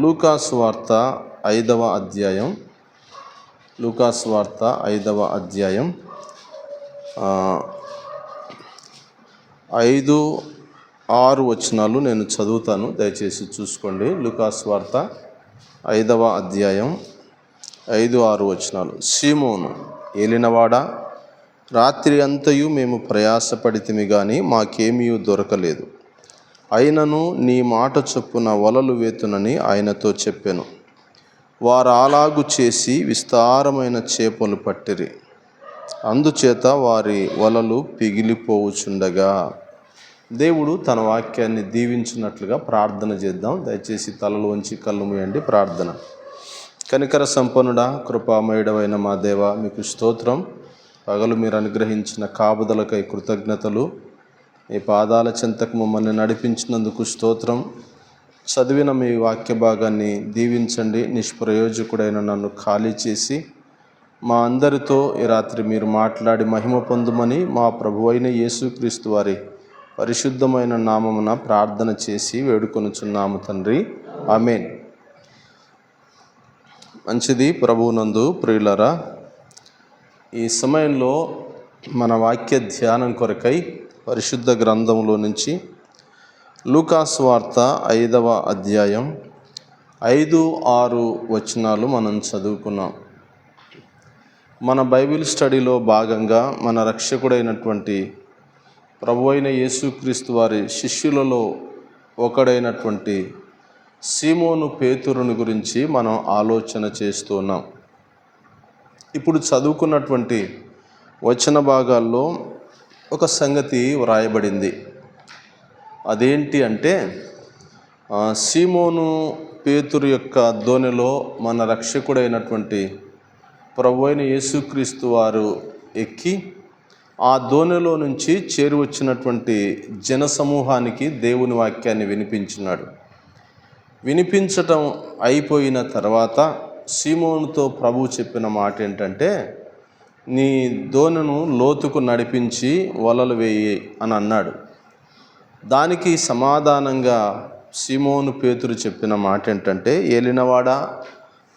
లూకాస్ వార్త ఐదవ అధ్యాయం. లూకాస్ వార్త ఐదవ అధ్యాయం. ఐదు ఆరు వచనాలు నేను చదువుతాను. దయచేసి చూసుకోండి. లూకాస్ వార్త ఐదవ అధ్యాయం. ఐదు ఆరు వచనాలు. సీమోను ఏలినవాడా? రాత్రి అంతయు మేము ప్రయాసపడితిమి కానీ మాకేమీ దొరకలేదు. అయినను నీ మాట చొప్పున వలలు వేతునని ఆయనతో చెప్పాను. వారు అలాగు చేసి విస్తారమైన చేపలు పట్టిరి. అందుచేత వారి వలలు పిగిలిపోవుచుండగా. దేవుడు తన వాక్యాన్ని దీవించినట్లుగా ప్రార్థన చేద్దాం. దయచేసి తలలు వంచి కళ్ళు మూయండి ప్రార్థన. కనికర సంపన్నుడా కృపామయుడమైన మా దేవ మీకు స్తోత్రం. పగలు మీరు అనుగ్రహించిన కాపుదలకై కృతజ్ఞతలు. మీ పాదాల చెంతకు మమ్మల్ని నడిపించినందుకు స్తోత్రం. చదివిన మీ వాక్య భాగాన్ని దీవించండి. నిష్ప్రయోజకుడైన నన్ను ఖాళీ చేసి మా అందరితో ఈ రాత్రి మీరు మాట్లాడి మహిమ పొందుమని మా ప్రభు అయిన యేసుక్రీస్తు వారి పరిశుద్ధమైన నామమున ప్రార్థన చేసి వేడుకొనుచున్నాము తండ్రి. ఆమెన్. మంచిది ప్రభువునందు ప్రియులరా ఈ సమయంలో మన వాక్య ధ్యానం కొరకై పరిశుద్ధ గ్రంథంలో నుంచి లూకాస్ వార్త ఐదవ అధ్యాయం ఐదు ఆరు వచనాలు మనం చదువుకున్నాం. మన బైబిల్ స్టడీలో భాగంగా మన రక్షకుడైనటువంటి ప్రభు అయిన యేసుక్రీస్తు వారి శిష్యులలో ఒకడైనటువంటి సీమోను పేతురుని గురించి మనం ఆలోచన చేస్తున్నాం ఇప్పుడు చదువుకున్నటువంటి వచన భాగాల్లో ఒక సంగతి వ్రాయబడింది. అదేంటి అంటే సీమోను పేతురు యొక్క ధోనిలో మన రక్షకుడైనటువంటి ప్రభు అయిన యేసుక్రీస్తు వారు ఎక్కి ఆ ధోనిలో నుంచి చేరి వచ్చినటువంటి జన సమూహానికి దేవుని వాక్యాన్ని వినిపించినాడు. వినిపించటం అయిపోయిన తర్వాత సీమోనుతో ప్రభు చెప్పిన మాట ఏంటంటే నీ దోణను లోతుకు నడిపించి వలలు వేయి అని అన్నాడు. దానికి సమాధానంగా సిమోను పేతురు చెప్పిన మాట ఏంటంటే ఏలినవాడా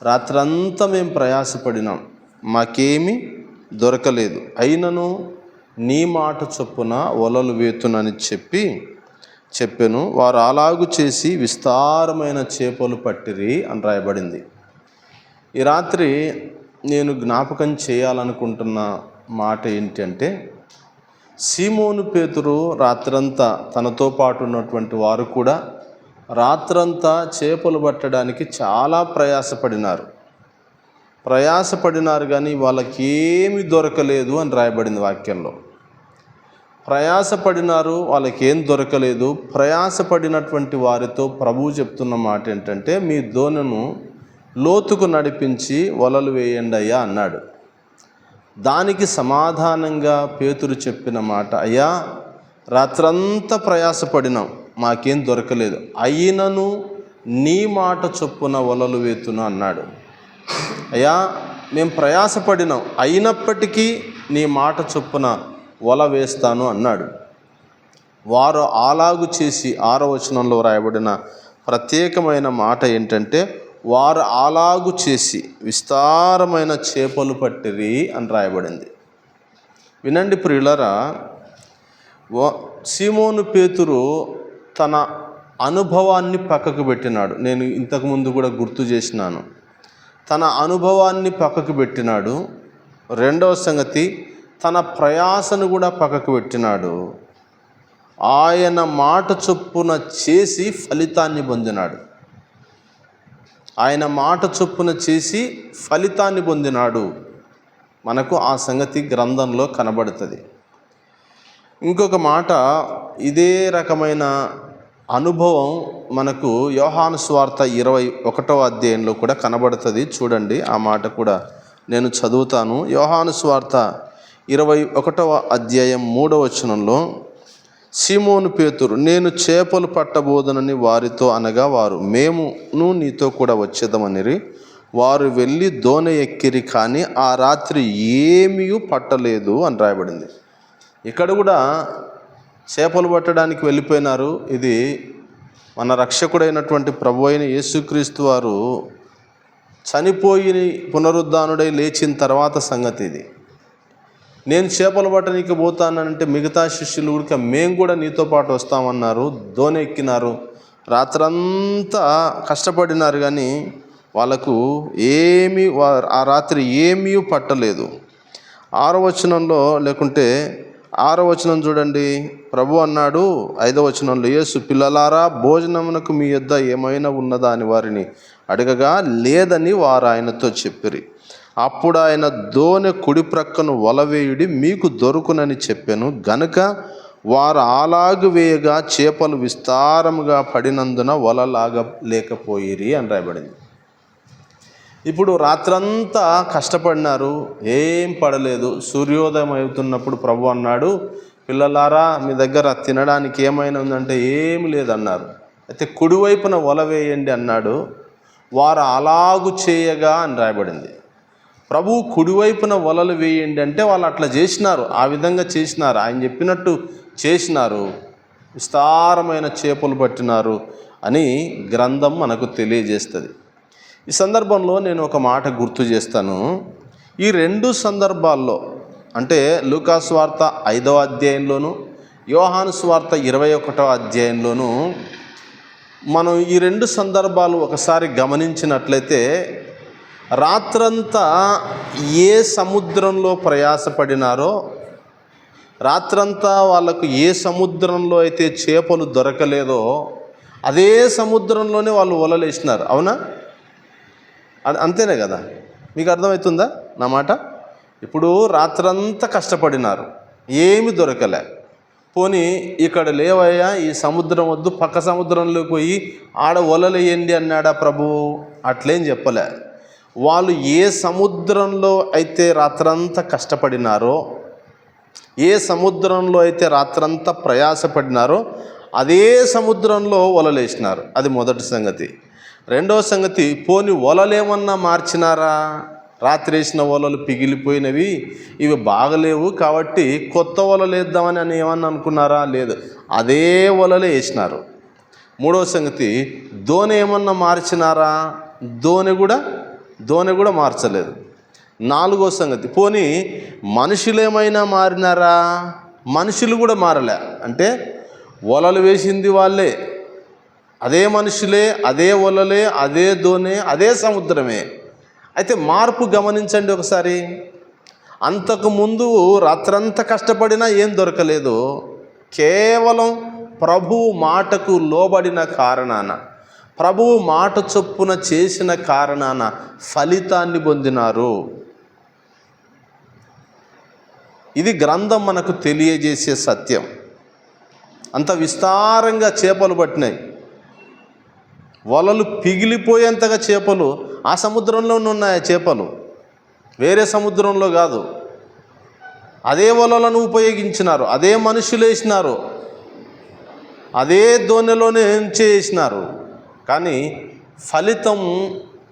రాత్రంతా మేము ప్రయాసపడినాం. మాకేమీ దొరకలేదు. అయినను నీ మాట చొప్పున వలలు వేతునని చెప్పి చెప్పాను. వారు అలాగు చేసి విస్తారమైన చేపలు పట్టిరి అని రాయబడింది. ఈ రాత్రి నేను జ్ఞాపకం చేయాలనుకుంటున్న మాట ఏంటంటే సీమోను పేతురు రాత్రంతా తనతో పాటు ఉన్నటువంటి వారు కూడా రాత్రంతా చేపలు పట్టడానికి చాలా ప్రయాసపడినారు. ప్రయాసపడినారు కానీ వాళ్ళకి ఏమి దొరకలేదు అని రాయబడింది వాక్యంలో. ప్రయాసపడినారు వాళ్ళకేం దొరకలేదు. ప్రయాసపడినటువంటి వారితో ప్రభువు చెప్తున్న మాట ఏంటంటే మీ దోణను లోతుకు నడిపించి వలలు వేయండి అయ్యా అన్నాడు. దానికి సమాధానంగా పేతురు చెప్పిన మాట అయ్యా రాత్రంతా ప్రయాసపడినాం మాకేం దొరకలేదు. అయినను నీ మాట చొప్పున వలలు వేతును అన్నాడు. అయ్యా మేము ప్రయాసపడినాం అయినప్పటికీ నీ మాట చొప్పున వల వేస్తాను అన్నాడు. వారు అలాగు చేసి ఆరో వచనంలో రాయబడిన ప్రత్యేకమైన మాట ఏంటంటే వారు అలాగు చేసి విస్తారమైన చేపలు పట్టిరి అని రాయబడింది. వినండి ప్రియులరా సీమోను పేతురు తన అనుభవాన్ని పక్కకు పెట్టినాడు. నేను ఇంతకుముందు కూడా గుర్తు చేసినాను. తన అనుభవాన్ని పక్కకు పెట్టినాడు. రెండవ సంగతి తన ప్రయాసను కూడా పక్కకు పెట్టినాడు. ఆయన మాట చొప్పున చేసి ఫలితాన్ని పొందినాడు. ఆయన మాట చొప్పున చేసి ఫలితాన్ని పొందినాడు. మనకు ఆ సంగతి గ్రంథంలో కనబడుతుంది. ఇంకొక మాట ఇదే రకమైన అనుభవం మనకు యోహాను స్వార్థ ఇరవై ఒకటవ అధ్యాయంలో కూడా కనబడుతుంది. చూడండి ఆ మాట కూడా నేను చదువుతాను. యోహాను స్వార్థ ఇరవై ఒకటవ అధ్యాయం మూడవ వచనంలో సీమోను పేతురు నేను చేపలు పట్టబోదనని వారితో అనగా వారు మేమును నీతో కూడా వచ్చేదమనిరి. వారు వెళ్ళి దోన ఎక్కిరి కానీ ఆ రాత్రి ఏమీ పట్టలేదు అని రాయబడింది. ఇక్కడ కూడా చేపలు పట్టడానికి వెళ్ళిపోయినారు. ఇది మన రక్షకుడైనటువంటి ప్రభు అయిన యేసుక్రీస్తు వారు చనిపోయి పునరుద్ధానుడై లేచిన తర్వాత సంగతి ఇది. నేను చేపలు పట్టనీకి పోతానంటే మిగతా శిష్యులు కూడా మేము కూడా నీతో పాటు వస్తామన్నారు దోణి ఎక్కినారు రాత్రంతా కష్టపడినారు కానీ వాళ్ళకు ఏమీ ఆ రాత్రి ఏమీ పట్టలేదు. ఆరో వచనంలో లేకుంటే ఆరో వచనం చూడండి. ప్రభు అన్నాడు ఐదో వచనంలో యేసు పిల్లలారా భోజనమునకు మీ యొద్ద ఏమైనా ఉన్నదా? అని వారిని అడగగా లేదని వారు ఆయనతో చెప్పిరి. అప్పుడు ఆయన దోనె కుడి ప్రక్కను వలవేయుడి మీకు దొరుకునని చెప్పాను. గనుక వారు అలాగు వేయగా చేపలు విస్తారముగా పడినందున వలలాగ లేకపోయిరి అని రాయబడింది. ఇప్పుడు రాత్రంతా కష్టపడినారు ఏం పడలేదు. సూర్యోదయం అవుతున్నప్పుడు ప్రభు అన్నాడు పిల్లలారా మీ దగ్గర తినడానికి ఏమైనా ఉందంటే ఏమి లేదన్నారు. అయితే కుడివైపున వల వేయండి అన్నాడు. వారు అలాగు చేయగా అని రాయబడింది. ప్రభు కుడివైపున వలలు వేయండి అంటే వాళ్ళు అట్లా చేసినారు ఆ విధంగా చేసినారు ఆయన చెప్పినట్టు చేసినారు విస్తారమైన చేపలు పట్టినారు అని గ్రంథం మనకు తెలియజేస్తుంది. ఈ సందర్భంలో నేను ఒక మాట గుర్తు చేస్తాను. ఈ రెండు సందర్భాల్లో అంటే లూకాస్ వార్త ఐదవ అధ్యాయంలోను యోహాను స్వార్త ఇరవై ఒకటవ అధ్యాయంలోను మనం ఈ రెండు సందర్భాలు ఒకసారి గమనించినట్లయితే రాత్రంతా ఏ సముద్రంలో ప్రయాసపడినారో రాత్రంతా వాళ్ళకు ఏ సముద్రంలో అయితే చేపలు దొరకలేదో అదే సముద్రంలోనే వాళ్ళు వలలేసినారు అవునా? అంతేనే కదా? మీకు అర్థమవుతుందా నా మాట? ఇప్పుడు రాత్రంతా కష్టపడినారు. ఏమి దొరకలే. పోనీ ఇక్కడ లేవయ్యా ఈ సముద్రం వద్దు పక్క సముద్రంలోకి పోయి ఆడ వలలేయండి అన్నాడా ప్రభువు అట్లేం చెప్పలే. వాళ్ళు ఏ సముద్రంలో అయితే రాత్రంతా కష్టపడినారో ఏ సముద్రంలో అయితే రాత్రంతా ప్రయాసపడినారో అదే సముద్రంలో వలలేసినారు అది మొదటి సంగతి. రెండవ సంగతి పోని వలలేమన్నా మార్చినారా? రాత్రి వేసిన వలలు పిగిలిపోయినవి ఇవి బాగలేవు కాబట్టి కొత్త వలలు వేద్దామని అని ఏమన్నా అనుకున్నారా? లేదు. అదే వలలే వేసినారు. మూడవ సంగతి దోణి ఏమన్నా మార్చినారా? దోణి కూడా ధోని కూడా మార్చలేదు. నాలుగో సంగతి పోనీ మనుషులేమైనా మారినారా? మనుషులు కూడా మారలే. అంటే వలలు వేసింది వాళ్ళే. అదే మనుషులే అదే వలలే అదే దోణే అదే సముద్రమే. అయితే మార్పు గమనించండి ఒకసారి. అంతకుముందు రాత్రంతా కష్టపడినా ఏం దొరకలేదు. కేవలం ప్రభు మాటకు లోబడిన కారణాన. ప్రభువు మాట చొప్పున చేసిన కారణాన ఫలితాన్ని పొందినారు. ఇది గ్రంథం మనకు తెలియజేసే సత్యం. అంత విస్తారంగా చేపలు పట్టినాయి. వలలు పిగిలిపోయేంతగా చేపలు ఆ సముద్రంలోనే ఉన్నాయి ఆ చేపలు? వేరే సముద్రంలో కాదు. అదే వలలను ఉపయోగించినారు అదే మనుషులు వేసినారు అదే దోణిలోనే చేసినారు కానీ ఫలితం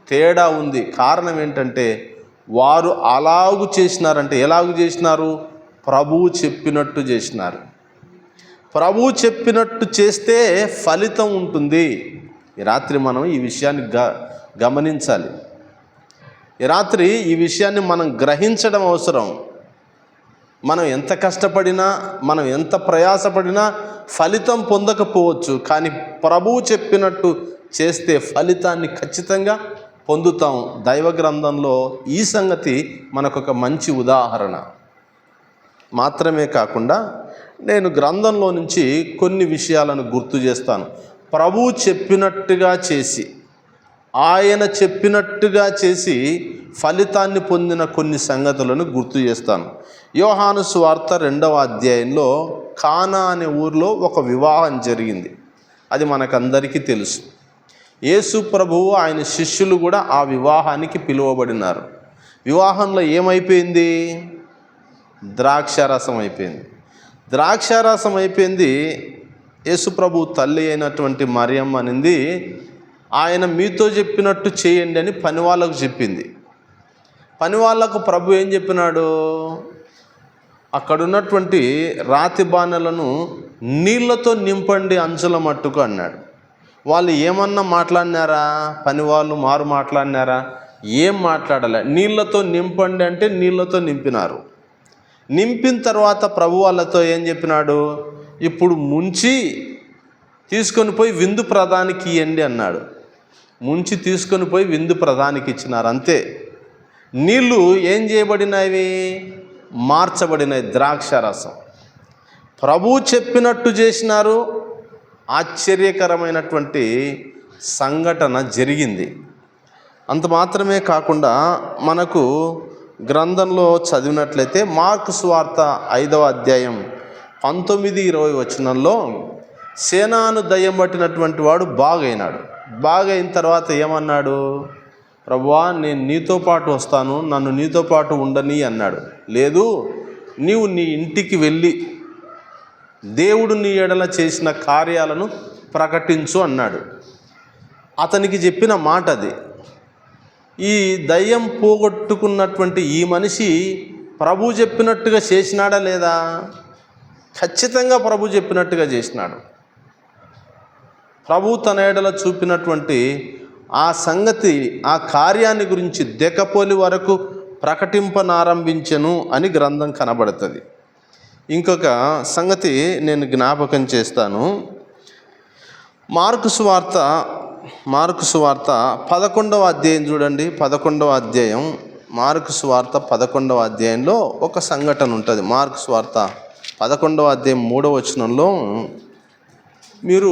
తేడా ఉంది. కారణం ఏంటంటే వారు అలాగు చేసినారంటే ఎలాగు చేసినారు? ప్రభువు చెప్పినట్టు చేసినారు. ప్రభువు చెప్పినట్టు చేస్తే ఫలితం ఉంటుంది. ఈ రాత్రి మనం ఈ విషయాన్ని గ గమనించాలి. ఈ రాత్రి ఈ విషయాన్ని మనం గ్రహించడం అవసరం. మనం ఎంత కష్టపడినా మనం ఎంత ప్రయాసపడినా ఫలితం పొందకపోవచ్చు. కానీ ప్రభువు చెప్పినట్టు చేస్తే ఫలితాన్ని ఖచ్చితంగా పొందుతాం. దైవ గ్రంథంలో ఈ సంగతి మనకొక మంచి ఉదాహరణ. మాత్రమే కాకుండా నేను గ్రంథంలో నుంచి కొన్ని విషయాలను గుర్తు చేస్తాను. ప్రభువు చెప్పినట్టుగా చేసి ఆయన చెప్పినట్టుగా చేసి ఫలితాన్ని పొందిన కొన్ని సంగతులను గుర్తు చేస్తాను. యోహాను స్వార్త రెండవ అధ్యాయంలో కానా అనే ఊరిలో ఒక వివాహం జరిగింది. అది మనకందరికీ తెలుసు. యేసు ప్రభువు ఆయన శిష్యులు కూడా ఆ వివాహానికి పిలువబడినారు. వివాహంలో ఏమైపోయింది? ద్రాక్షారసం అయిపోయింది. ద్రాక్షారసం అయిపోయింది. యేసుప్రభు తల్లి అయినటువంటి మరియమ్మ అనింది ఆయన మీతో చెప్పినట్టు చేయండి అని పని వాళ్ళకు చెప్పింది. పని వాళ్ళకు ప్రభు ఏం చెప్పినాడు? అక్కడున్నటువంటి రాతి బాణలను నీళ్ళతో నింపండి అంచుల మట్టుకు అన్నాడు. వాళ్ళు ఏమన్నా మాట్లాడినారా? పని వాళ్ళు మారు మాట్లాడినారా? ఏం మాట్లాడలే. నీళ్ళతో నింపండి అంటే నీళ్ళతో నింపినారు. నింపిన తర్వాత ప్రభు వాళ్ళతో ఏం చెప్పినాడు? ఇప్పుడు ముంచి తీసుకొని పోయి విందు ప్రధానికి ఇవ్వండి అన్నాడు. ముంచి తీసుకొని పోయి విందు ప్రధానికి ఇచ్చినారు. అంతే. నీళ్ళు ఏం చేయబడినవి? మార్చబడినవి. ద్రాక్ష రసం. ప్రభు చెప్పినట్టు చేసినారు. ఆశ్చర్యకరమైనటువంటి సంఘటన జరిగింది. అంత మాత్రమే కాకుండా మనకు గ్రంథంలో చదివినట్లయితే మార్కు స్వార్త ఐదవ అధ్యాయం పంతొమ్మిది ఇరవై వచనంలో సేనాను దయ్యం పట్టినటువంటి వాడు బాగైనాడు. బాగైన తర్వాత ఏమన్నాడు? ప్రభువా నేను నీతో పాటు వస్తాను నన్ను నీతో పాటు ఉండని అన్నాడు. లేదు నీవు నీ ఇంటికి వెళ్ళి దేవుడు నీ ఎడల చేసిన కార్యాలను ప్రకటించు అన్నాడు. అతనికి చెప్పిన మాట అది. ఈ దయ్యం పోగొట్టుకున్నటువంటి ఈ మనిషి ప్రభు చెప్పినట్టుగా చేసినాడా లేదా? ఖచ్చితంగా ప్రభు చెప్పినట్టుగా చేసినాడు. ప్రభు తన ఎడల చూపినటువంటి ఆ సంగతి ఆ కార్యాన్ని గురించి దెకపోలి వరకు ప్రకటింపనారంభించెను అని గ్రంథం కనబడుతుంది. ఇంకొక సంగతి నేను జ్ఞాపకం చేస్తాను. మార్కు సువార్త మార్కు సువార్త పదకొండవ అధ్యాయం చూడండి పదకొండవ అధ్యాయం మార్కు సువార్త పదకొండవ అధ్యాయంలో ఒక సంఘటన ఉంటుంది. మార్కు సువార్త పదకొండవ అధ్యాయం మూడవ వచనంలో మీరు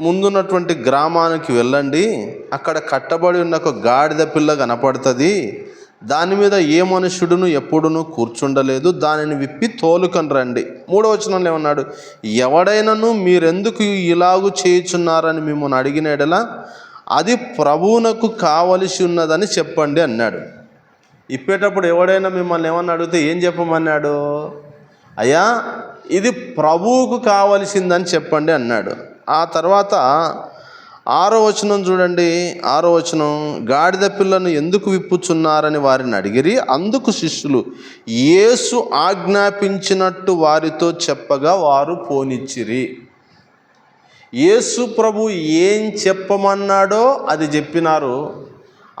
ముందున్నటువంటి గ్రామానికి వెళ్ళండి అక్కడ కట్టబడి ఉన్న ఒక గాడిద పిల్ల కనపడుతుంది దాని మీద ఏ మనుషుడును ఎప్పుడును కూర్చుండలేదు. దానిని విప్పి తోలుకొని రండి మూడో వచనంలో ఏమన్నాడు? ఎవడైనను మీరెందుకు ఇలాగు చేయుచున్నారని మిమ్మల్ని అడిగిన అది ప్రభువునకు కావలసి ఉన్నదని చెప్పండి అన్నాడు. ఇప్పేటప్పుడు ఎవడైనా మిమ్మల్ని ఏమన్నా అడిగితే ఏం చెప్పమన్నాడు? అయ్యా ఇది ప్రభువుకు కావలసిందని చెప్పండి అన్నాడు. ఆ తర్వాత ఆరో వచనం చూడండి. ఆరో వచనం గాడిద పిల్లను ఎందుకు విప్పుచున్నారని వారిని అడిగిరి. అందుకు శిష్యులు యేసు ఆజ్ఞాపించినట్టు వారితో చెప్పగా వారు పోనిచ్చిరి. యేసు ప్రభు ఏం చెప్పమన్నాడో అది చెప్పినారు.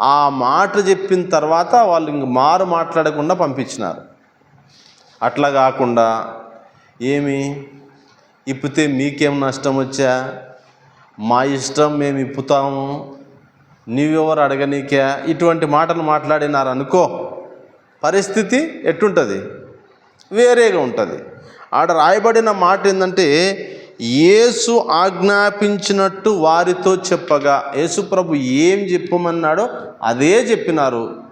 ఆ మాట చెప్పిన తర్వాత వాళ్ళు ఇంక మారు మాట్లాడకుండా పంపించినారు. అట్లా కాకుండా ఏమి? ఇప్పితే మీకేం నష్టం వచ్చా? మా ఇష్టం మేము ఇప్పుతాము నీవెవరు అడగనీకే. ఇటువంటి మాటలు మాట్లాడినారనుకో పరిస్థితి ఎట్టుంటుంది? వేరేగా ఉంటుంది. ఆడ రాయబడిన మాట ఏంటంటే యేసు ఆజ్ఞాపించినట్టు వారితో చెప్పగా. యేసు ప్రభు ఏం చెప్పమన్నాడో అదే చెప్పినారు.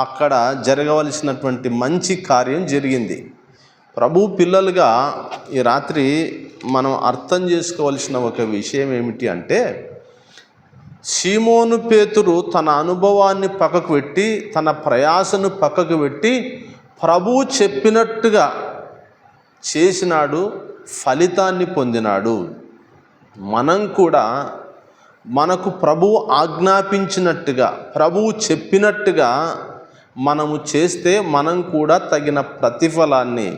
అక్కడ జరగవలసినటువంటి మంచి కార్యం జరిగింది. ప్రభు పిల్లలుగా ఈ రాత్రి మనం అర్థం చేసుకోవలసిన ఒక విషయం ఏమిటి అంటే సీమోను పేతురు తన అనుభవాన్ని పక్కకు పెట్టి తన ప్రయాసను పక్కకు పెట్టి ప్రభువు చెప్పినట్టుగా చేసినాడు ఫలితాన్ని పొందినాడు. మనం కూడా మనకు ప్రభువు ఆజ్ఞాపించినట్టుగా ప్రభువు చెప్పినట్టుగా మనము చేస్తే మనం కూడా తగిన ప్రతిఫలాన్ని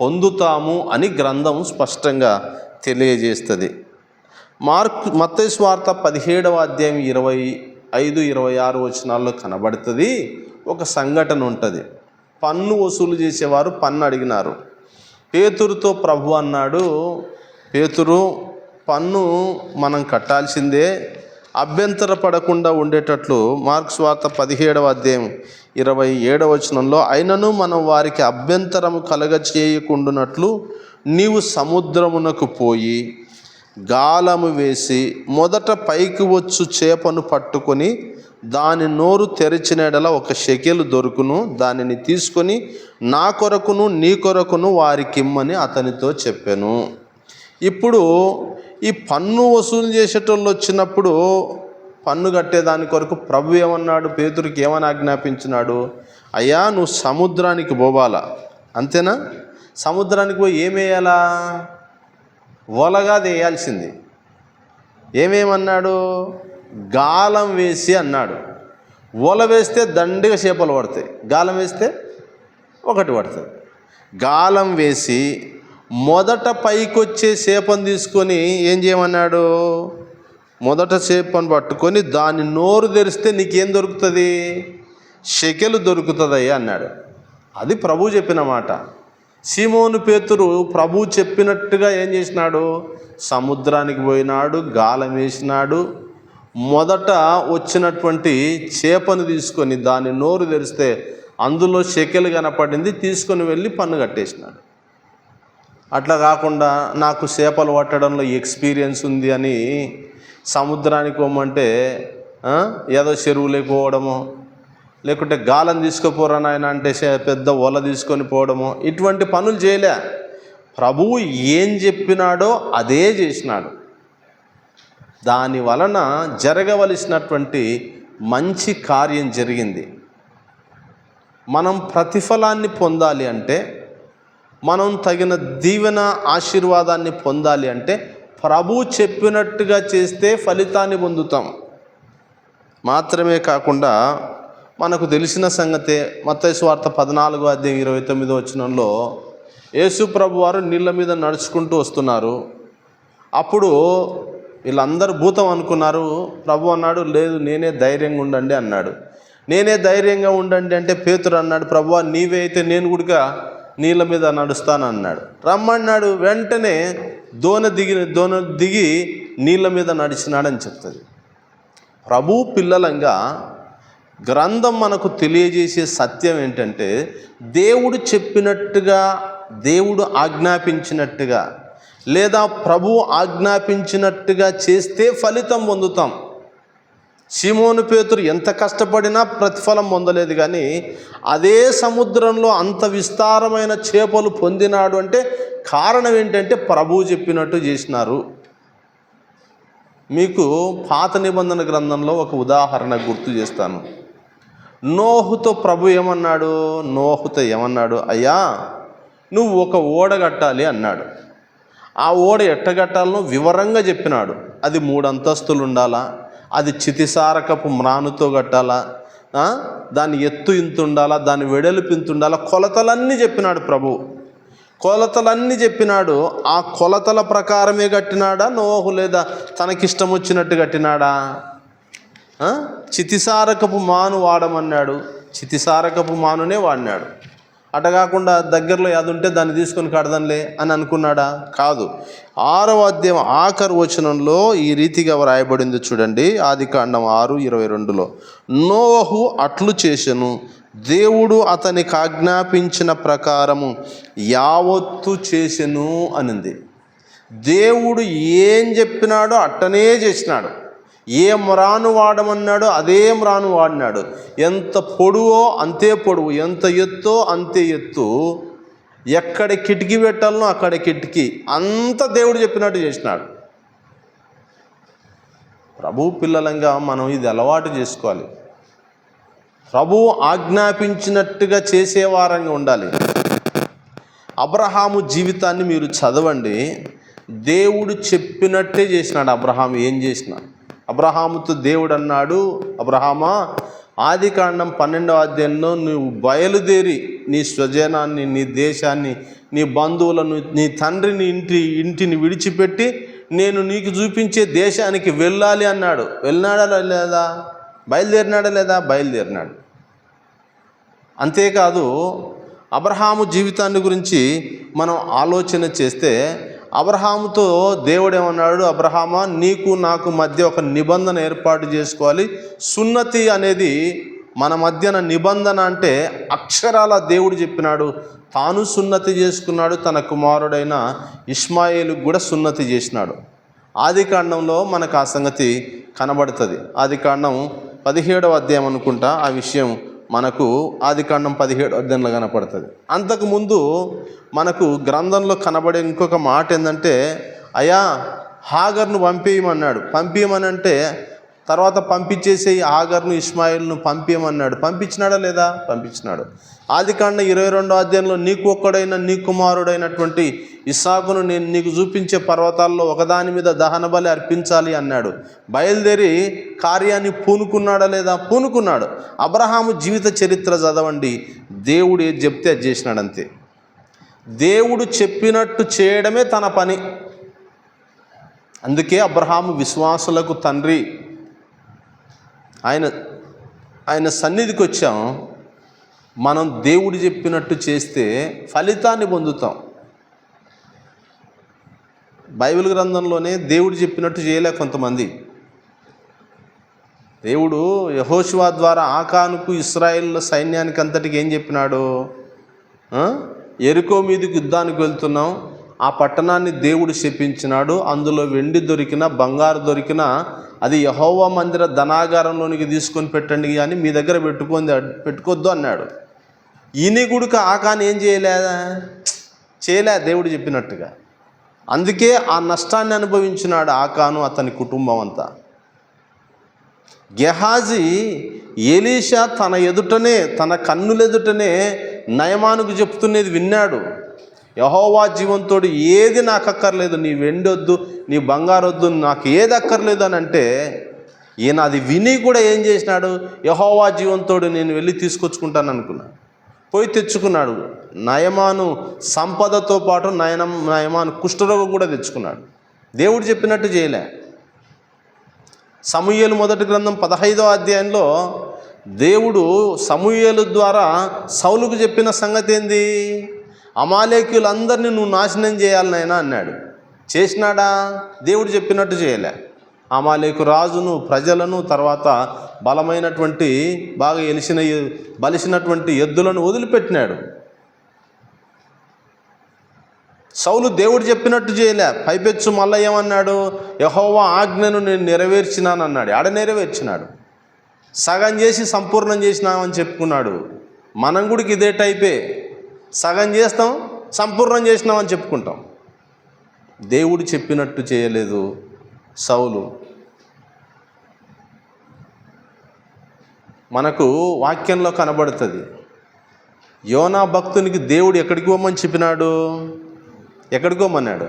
పొందుతాము అని గ్రంథం స్పష్టంగా తెలియజేస్తుంది. మార్క్ మత్తయి పదిహేడవ అధ్యాయం ఇరవై ఐదు ఇరవై ఆరు వచనాల్లో కనబడుతుంది. ఒక సంఘటన ఉంటుంది. పన్ను వసూలు చేసేవారు పన్ను అడిగినారు. పేతురుతో ప్రభు అన్నాడు పేతురు పన్ను మనం కట్టాల్సిందే. అభ్యంతర పడకుండా ఉండేటట్లు మార్క్స్ వార్త పదిహేడవ అధ్యాయం ఇరవై ఏడవ వచనంలో అయినను మనం వారికి అభ్యంతరము కలగ చేయకుండానట్లు నీవు సముద్రమునకు పోయి గాలము వేసి మొదట పైకి వచ్చు చేపను పట్టుకొని దాని నోరు తెరిచినడల ఒక షెకెలు దొరుకును. దానిని తీసుకొని నా కొరకును నీ కొరకును వారికిమ్మని అతనితో చెప్పాను. ఇప్పుడు ఈ పన్ను వసూలు చేసేటోళ్ళు వచ్చినప్పుడు పన్ను కట్టేదాని కొరకు ప్రభు ఏమన్నాడు? పేతురికి ఏమని ఆజ్ఞాపించినాడు? అయ్యా నువ్వు సముద్రానికి పోవాలా? అంతేనా? సముద్రానికి పోయి ఏమేయాలా వలగా వేయాల్సింది. ఏమేమన్నాడు? గాలం వేసి అన్నాడు. వల వేస్తే దండిగా చేపలు పడతాయి. గాలం వేస్తే ఒకటి పడుతుంది గాలం వేసి మొదట పైకొచ్చే చేపను తీసుకొని ఏం చేయమన్నాడు? మొదట చేపను పట్టుకొని దాని నోరు తెరిస్తే నీకేం దొరుకుతుంది? షెకెలు దొరుకుతుంది అన్నాడు. అది ప్రభు చెప్పిన మాట. సీమోను పేతురు ప్రభు చెప్పినట్టుగా ఏం చేసినాడు? సముద్రానికి పోయినాడు గాలం వేసినాడు. మొదట వచ్చినటువంటి చేపను తీసుకొని దాని నోరు తెరిస్తే అందులో షెకెలు కనపడింది తీసుకొని వెళ్ళి పన్ను కట్టేసినాడు. అట్లా కాకుండా నాకు చేపలు పట్టడంలో ఎక్స్పీరియన్స్ ఉంది అని సముద్రానికి పోమంటే ఏదో చెరువులోకి పోవడము లేకుంటే గాలం తీసుకుపోరా నాయన అంటే పెద్ద ఒల తీసుకొని పోవడము ఇటువంటి పనులు చేయలే. ప్రభువు ఏం చెప్పినాడో అదే చేసినాడు. దాని వలన జరగవలసినటువంటి మంచి కార్యం జరిగింది. మనం ప్రతిఫలాన్ని పొందాలి అంటే మనం తగిన దీవెన ఆశీర్వాదాన్ని పొందాలి అంటే ప్రభు చెప్పినట్టుగా చేస్తే ఫలితాన్ని పొందుతాం. మాత్రమే కాకుండా మనకు తెలిసిన సంగతే మత్తయి వార్త పద్నాలుగో అధ్యాయం ఇరవై తొమ్మిదో వచ్చినంలో యేసు ప్రభు వారు నీళ్ళ మీద నడుచుకుంటూ వస్తున్నారు. అప్పుడు వీళ్ళందరూ భూతం అనుకున్నారు. ప్రభు అన్నాడు లేదు నేనే ధైర్యంగా ఉండండి అన్నాడు. నేనే ధైర్యంగా ఉండండి అంటే పేతురు అన్నాడు ప్రభు నీవే అయితే నేను కూడా నీళ్ళ మీద నడుస్తానన్నాడు. రమ్మన్నాడు వెంటనే దోన దిగి దోన దిగి నీళ్ళ మీద నడిచినాడని చెప్తుంది. ప్రభు పిల్లలంగా గ్రంథం మనకు తెలియజేసే సత్యం ఏంటంటే దేవుడు చెప్పినట్టుగా దేవుడు ఆజ్ఞాపించినట్టుగా లేదా ప్రభు ఆజ్ఞాపించినట్టుగా చేస్తే ఫలితం పొందుతాం. సీమోను పేతురు ఎంత కష్టపడినా ప్రతిఫలం పొందలేదు కానీ అదే సముద్రంలో అంత విస్తారమైన చేపలు పొందినాడు అంటే కారణం ఏంటంటే ప్రభువు చెప్పినట్టు చేసినారు. మీకు పాత నిబంధన గ్రంథంలో ఒక ఉదాహరణ గుర్తు చేస్తాను. నోహుతో ప్రభు ఏమన్నాడు? నోహుతో ఏమన్నాడు? అయ్యా నువ్వు ఒక ఓడ కట్టాలి అన్నాడు. ఆ ఓడ ఎట్టగట్టాలనో వివరంగా చెప్పినాడు. అది మూడు అంతస్తులు ఉండాలా? అది చితిసారకపు మ్రానుతో కట్టాలా? దాని ఎత్తు ఇంత ఉండాలా? దాని వెడల్పు ఇంత ఉండాలా? కొలతలన్నీ చెప్పినాడు ప్రభు. కొలతలన్నీ చెప్పినాడు. ఆ కొలతల ప్రకారమే కట్టినాడా? నోహు లేదా తనకిష్టం వచ్చినట్టు కట్టినాడా? చితిసారకపు మాను వాడమన్నాడు. చితిసారకపు మానునే వాడినాడు. అట కాకుండా దగ్గరలో అది ఉంటే దాన్ని తీసుకొని కడదాంలే అని అనుకున్నాడా? కాదు. ఆరవ అధ్యాయం ఆఖరు వచనంలో ఈ రీతిగా వ్రాయబడింది చూడండి. ఆది కాండం ఆరు ఇరవై రెండులో. నోవహు అట్లు చేసెను. దేవుడు అతనికి ఆజ్ఞాపించిన ప్రకారము యావత్తు చేసెను అనింది. దేవుడు ఏం చెప్పినాడో అట్టనే చేసినాడు. ఏ మ్రాను వాడమన్నాడో అదే మ్రాను వాడినాడు. ఎంత పొడువో అంతే పొడువు ఎంత ఎత్తో అంతే ఎత్తు. ఎక్కడ కిటికీ పెట్టాలనో అక్కడ కిటికీ. అంత దేవుడు చెప్పినట్టు చేసినాడు. ప్రభు పిల్లలంగా మనం ఇది అలవాటు చేసుకోవాలి. ప్రభు ఆజ్ఞాపించినట్టుగా చేసేవారంగా ఉండాలి. అబ్రహాము జీవితాన్ని మీరు చదవండి. దేవుడు చెప్పినట్టే చేసినాడు అబ్రహాం ఏం చేసినాడు? అబ్రహాముతో దేవుడు అన్నాడు అబ్రహామా ఆది కాండం పన్నెండవ అధ్యాయంలో నువ్వు బయలుదేరి నీ స్వజనాన్ని నీ దేశాన్ని నీ బంధువులను నీ తండ్రిని ఇంటి ఇంటిని విడిచిపెట్టి నేను నీకు చూపించే దేశానికి వెళ్ళాలి అన్నాడు. వెళ్ళినాడా లేదా? బయలుదేరినాడా లేదా? బయలుదేరినాడు. అంతేకాదు అబ్రహాము జీవితాన్ని గురించి మనం ఆలోచన చేస్తే అబ్రహాముతో దేవుడు ఏమన్నాడు అబ్రహామా నీకు నాకు మధ్య ఒక నిబంధన ఏర్పాటు చేసుకోవాలి. సున్నతి అనేది మన మధ్యన నిబంధన అంటే అక్షరాల దేవుడు చెప్పినాడు. తాను సున్నతి చేసుకున్నాడు తన కుమారుడైన ఇస్మాయిల్కి కూడా సున్నతి చేసినాడు. ఆది కాండంలో మనకు ఆ సంగతి కనబడుతుంది. ఆది కాండం పదిహేడవ అధ్యాయం అనుకుంటా ఆ విషయం మనకు ఆది కాండం పదిహేడు అధ్యాయంలో కనపడుతుంది. అంతకుముందు మనకు గ్రంథంలో కనబడే ఇంకొక మాట ఏంటంటే అయ్యా హాగర్ను పంపేయమన్నాడు. పంపించమని అంటే తర్వాత పంపించేసే ఆగర్ను ఇస్మాయిల్ను పంపించమన్నాడు పంపించినాడా లేదా? పంపించినాడు. ఆది కాండ ఇరవై రెండో అధ్యాయంలో నీకు ఒక్కడైన నీ కుమారుడైనటువంటి ఇస్సాకును నేను నీకు చూపించే పర్వతాల్లో ఒకదాని మీద దహన బలి అర్పించాలి అన్నాడు. బయలుదేరి కార్యాన్ని పూనుకున్నాడా లేదా? పూనుకున్నాడు. అబ్రహాము జీవిత చరిత్ర చదవండి. దేవుడు ఏది చెప్తే అది చేసినాడంతే. దేవుడు చెప్పినట్టు చేయడమే తన పని. అందుకే అబ్రహాము విశ్వాసులకు తండ్రి. ఆయన ఆయన సన్నిధికి వచ్చాం. మనం దేవుడు చెప్పినట్టు చేస్తే ఫలితాన్ని పొందుతాం. బైబిల్ గ్రంథంలోనే దేవుడు చెప్పినట్టు చేయలే కొంతమంది. దేవుడు యహోశివా ద్వారా ఆకానుకు ఇస్రాయిల్ సైన్యానికి అంతటికి ఏం చెప్పినాడు? ఎరుకో మీదకి యుద్ధానికి వెళ్తున్నాం. ఆ పట్టణాన్ని దేవుడు శపించినాడు. అందులో వెండి దొరికిన బంగారు దొరికిన అది యహోవా మందిర ధనాగారంలోనికి తీసుకొని పెట్టండి కానీ మీ దగ్గర పెట్టుకుంది పెట్టుకోవద్దు అన్నాడు. ఈయన గుడికి ఆకాని ఏం చేయలేదా చేయలే దేవుడు చెప్పినట్టుగా. అందుకే ఆ నష్టాన్ని అనుభవించినాడు ఆకాను అతని కుటుంబం అంతా. గెహాజీ ఏలీషా తన ఎదుటనే తన కన్నులెదుటనే నయమానుకు చెప్తున్నది విన్నాడు. యహోవా జీవంతోడు ఏది నాకు అక్కర్లేదు నీ వెండొద్దు నీ బంగారు వద్దు నాకు ఏది అక్కర్లేదు అని అంటే ఈయన అది విని కూడా ఏం చేసినాడు? యహోవా జీవంతోడు నేను వెళ్ళి తీసుకొచ్చుకుంటాను అనుకున్నాను పోయి తెచ్చుకున్నాడు. నయమాను సంపదతో పాటు నయనం నయమాను కుష్ఠరోగం కూడా తెచ్చుకున్నాడు. దేవుడు చెప్పినట్టు చేయలే. సమూహలు మొదటి గ్రంథం పదహైదో అధ్యాయంలో దేవుడు సమూహలు ద్వారా సౌలుకు చెప్పిన సంగతి ఏంది? అమాలేకులందరినీ నువ్వు నాశనం చేయాలి నాయనా అన్నాడు. చేసినాడా? దేవుడు చెప్పినట్టు చేయలే. అమాలేకు రాజును ప్రజలను తర్వాత బలమైనటువంటి బాగా ఎలిసిన బలిసినటువంటి ఎద్దులను వదిలిపెట్టినాడు. సౌలు దేవుడు చెప్పినట్టు చేయలే. పైపెచ్చు మళ్ళీ ఏమన్నాడు? యహోవా ఆజ్ఞను నేను నెరవేర్చినానన్నాడు ఆడ నెరవేర్చినాడు. సగం చేసి సంపూర్ణం చేసినామని చెప్పుకున్నాడు. మనం కూడా ఇదే టైపే. సగం చేస్తాం సంపూర్ణం చేసినామని చెప్పుకుంటాం. దేవుడు చెప్పినట్టు చేయలేదు సౌలు. మనకు వాక్యంలో కనబడుతుంది యోనా భక్తునికి దేవుడు ఎక్కడికి పోమని చెప్పినాడు? ఎక్కడికి పోమన్నాడు?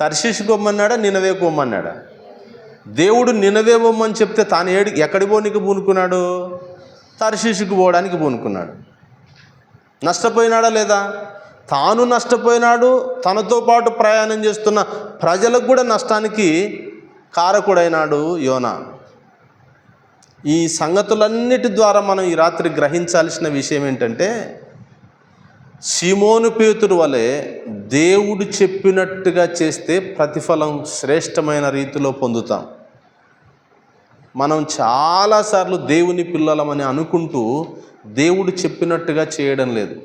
తర్శీషుకి పోమన్నాడా? నినవే పోమన్నాడా? దేవుడు నినవే పోమని చెప్తే తాను ఏడు ఎక్కడికి పోనీకి పూనుకున్నాడు? తర్శీషుకి పోవడానికి పూనుకున్నాడు. నష్టపోయినాడా లేదా? తాను నష్టపోయినాడు తనతో పాటు ప్రయాణం చేస్తున్న ప్రజలకు కూడా నష్టానికి కారకుడైనాడు యోన. ఈ సంగతులన్నిటి ద్వారా మనం ఈ రాత్రి గ్రహించాల్సిన విషయం ఏంటంటే సిమోను పేతురు వలె దేవుడు చెప్పినట్టుగా చేస్తే ప్రతిఫలం శ్రేష్టమైన రీతిలో పొందుతాం. మనం చాలాసార్లు దేవుని పిల్లలమని అనుకుంటూ దేవుడు చెప్పినట్టుగా చేయడం లేదు.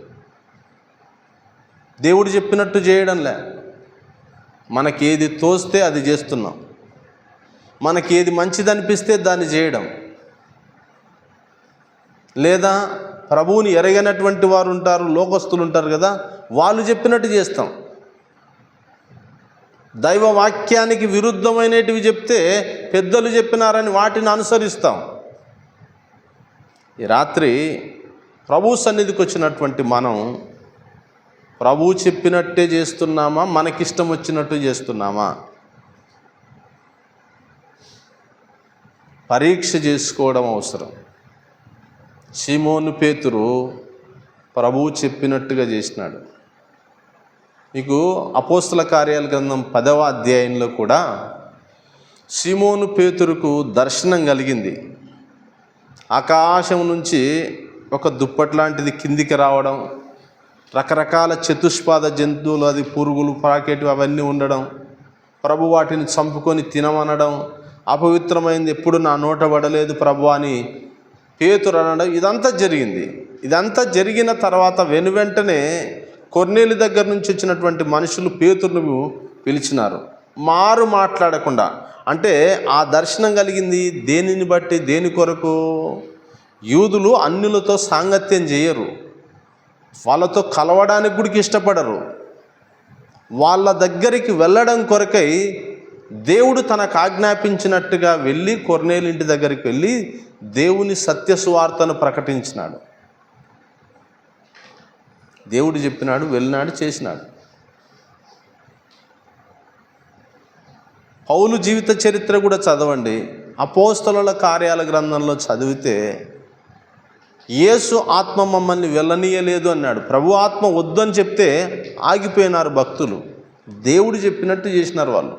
దేవుడు చెప్పినట్టు చేయడంలే మనకేది తోస్తే అది చేస్తున్నాం. మనకేది మంచిది అనిపిస్తే దాన్ని చేయడం. లేదా ప్రభువుని ఎరగనటువంటి వారు ఉంటారు లోకస్తులు ఉంటారు కదా వాళ్ళు చెప్పినట్టు చేస్తాం. దైవ వాక్యానికి విరుద్ధమైనటివి చెప్తే పెద్దలు చెప్పినారని వాటిని అనుసరిస్తాం. ఈ రాత్రి ప్రభు సన్నిధికి వచ్చినటువంటి మనం ప్రభు చెప్పినట్టే చేస్తున్నామా? మనకిష్టం వచ్చినట్టు చేస్తున్నామా? పరీక్ష చేసుకోవడం అవసరం. సిమోను పేతురు ప్రభువు చెప్పినట్టుగా చేసినాడు. మీకు అపోస్తల కార్యాల గ్రంథం పదవ అధ్యాయంలో కూడా సిమోను పేతురుకు దర్శనం కలిగింది. ఆకాశం నుంచి ఒక దుప్పటి లాంటిది కిందికి రావడం రకరకాల చతుష్పాద జంతువులు అది పురుగులు పాకెట్ అవన్నీ ఉండడం ప్రభు వాటిని చంపుకొని తినమనడం అపవిత్రమైంది ఎప్పుడు నా నోట పడలేదు ప్రభు అని పేతురు అనడం ఇదంతా జరిగింది. ఇదంతా జరిగిన తర్వాత వెను వెంటనే కొర్నేలి దగ్గర నుంచి వచ్చినటువంటి మనుషులు పేతురును పిలిచినారు. మారు మాట్లాడకుండా అంటే ఆ దర్శనం కలిగింది దేనిని బట్టి? దేని కొరకు? యూదులు అన్యులతో సాంగత్యం చేయరు. వాళ్ళతో కలవడానికి కూడా ఇష్టపడరు. వాళ్ళ దగ్గరికి వెళ్ళడం కొరకై దేవుడు తనకు ఆజ్ఞాపించినట్టుగా వెళ్ళి కొర్నేలు ఇంటి దగ్గరికి వెళ్ళి దేవుని సత్య సువార్తను ప్రకటించినాడు. దేవుడు చెప్పినాడు వెళ్ళినాడు చేసినాడు. పౌలు జీవిత చరిత్ర కూడా చదవండి. అపోస్తలుల కార్యాల గ్రంథంలో చదివితే యేసు ఆత్మ మమ్మల్ని వెళ్ళనీయలేదు అన్నాడు. ప్రభు ఆత్మ వద్దు అని చెప్తే ఆగిపోయినారు భక్తులు. దేవుడు చెప్పినట్టు చేసినారు వాళ్ళు.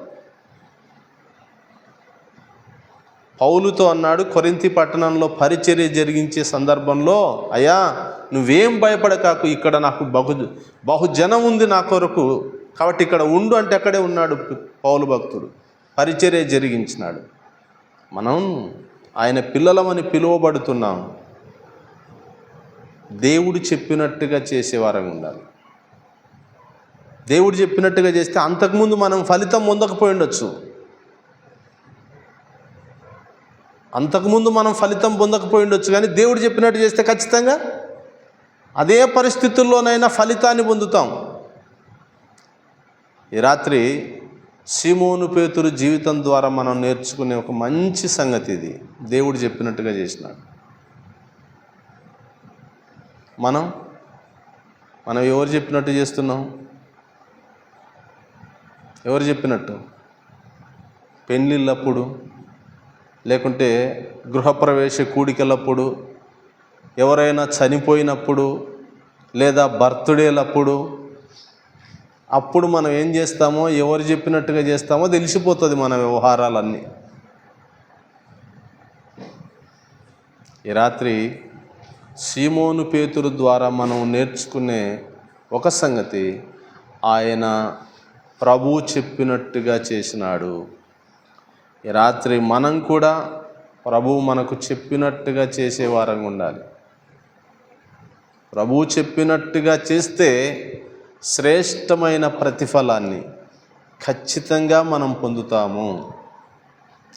పౌలుతో అన్నాడు కొరింతి పట్టణంలో పరిచర్య జరిగించే సందర్భంలో అయ్యా నువ్వేం భయపడకాకు ఇక్కడ నాకు బహు బహుజనం ఉంది నా కొరకు. కాబట్టి ఇక్కడ ఉండు అంటే అక్కడే ఉన్నాడు పౌలు భక్తుడు. పరిచర్య జరిగించినాడు. మనం ఆయన పిల్లలమని పిలువబడుతున్నాం. దేవుడు చెప్పినట్టుగా చేసేవారంగా ఉండాలి. దేవుడు చెప్పినట్టుగా చేస్తే అంతకుముందు మనం ఫలితం పొందకపోయి ఉండొచ్చు. అంతకుముందు మనం ఫలితం పొందకపోయి ఉండొచ్చు కానీ దేవుడు చెప్పినట్టు చేస్తే ఖచ్చితంగా అదే పరిస్థితుల్లోనైనా ఫలితాన్ని పొందుతాం. ఈ రాత్రి సీమోను పేతురు జీవితం ద్వారా మనం నేర్చుకునే ఒక మంచి సంగతి ఇది. దేవుడు చెప్పినట్టుగా చేసినాడు. మనం మనం ఎవరు చెప్పినట్టు చేస్తున్నాం? ఎవరు చెప్పినట్టు? పెళ్ళిళ్ళప్పుడు లేకుంటే గృహప్రవేశ కూడికలప్పుడు ఎవరైనా చనిపోయినప్పుడు లేదా బర్త్డేలప్పుడు అప్పుడు మనం ఏం చేస్తామో ఎవరు చెప్పినట్టుగా చేస్తామో తెలిసిపోతుంది మన వ్యవహారాలన్నీ. ఈ రాత్రి సీమోను పేతురు ద్వారా మనం నేర్చుకునే ఒక సంగతి ఆయన ప్రభు చెప్పినట్టుగా చేసినాడు. ఈ రాత్రి మనం కూడా ప్రభువు మనకు చెప్పినట్టుగా చేసేవారంగా ఉండాలి. ప్రభువు చెప్పినట్టుగా చేస్తే శ్రేష్టమైన ప్రతిఫలాన్ని ఖచ్చితంగా మనం పొందుతాము.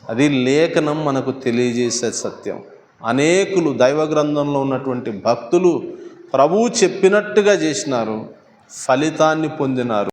అది లేఖనం మనకు తెలియజేసే సత్యం. అనేకులు దైవ గ్రంథంలో ఉన్నటువంటి భక్తులు ప్రభువు చెప్పినట్టుగా చేసినారు ఫలితాన్ని పొందినారు.